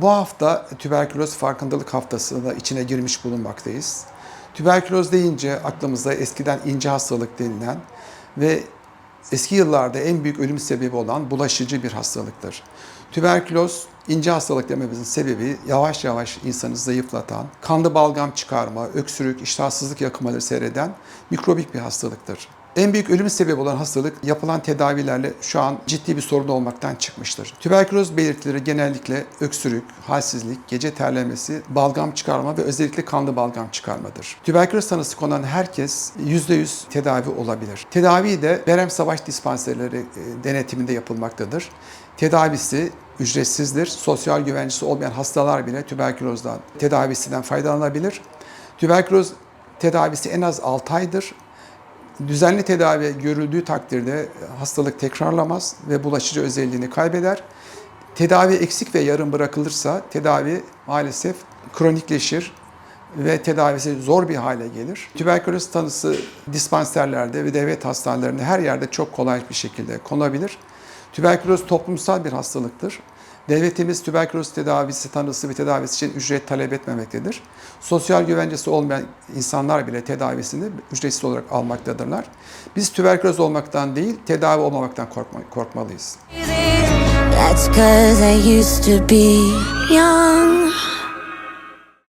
Bu hafta tüberküloz farkındalık haftasında içine girmiş bulunmaktayız. Tüberküloz deyince aklımıza eskiden ince hastalık denilen ve eski yıllarda en büyük ölüm sebebi olan bulaşıcı bir hastalıktır. Tüberküloz ince hastalık dememizin sebebi yavaş yavaş insanı zayıflatan, kanlı balgam çıkarma, öksürük, iştahsızlık yakımaları seyreden mikrobik bir hastalıktır. En büyük ölüm sebebi olan hastalık yapılan tedavilerle şu an ciddi bir sorun olmaktan çıkmıştır. Tüberküloz belirtileri genellikle öksürük, halsizlik, gece terlemesi, balgam çıkarma ve özellikle kanlı balgam çıkarmadır. Tüberküloz tanısı konan herkes %100 tedavi olabilir. Tedavi de Berem Savaş Dispanserleri e, denetiminde yapılmaktadır. Tedavisi ücretsizdir. Sosyal güvencesi olmayan hastalar bile tüberkülozdan tedavisinden faydalanabilir. Tüberküloz tedavisi en az 6 aydır. Düzenli tedavi görüldüğü takdirde hastalık tekrarlamaz ve bulaşıcı özelliğini kaybeder. Tedavi eksik ve yarım bırakılırsa tedavi maalesef kronikleşir ve tedavisi zor bir hale gelir. Tüberküloz tanısı dispanserlerde ve devlet hastanelerinde her yerde çok kolay bir şekilde konabilir. Tüberküloz toplumsal bir hastalıktır. Devletimiz tüberküloz tedavisi, tanısı ve tedavisi için ücret talep etmemektedir. Sosyal güvencesi olmayan insanlar bile tedavisini ücretsiz olarak almaktadırlar. Biz tüberküloz olmaktan değil, tedavi olmamaktan korkma, korkmalıyız. That's cause I used to be young.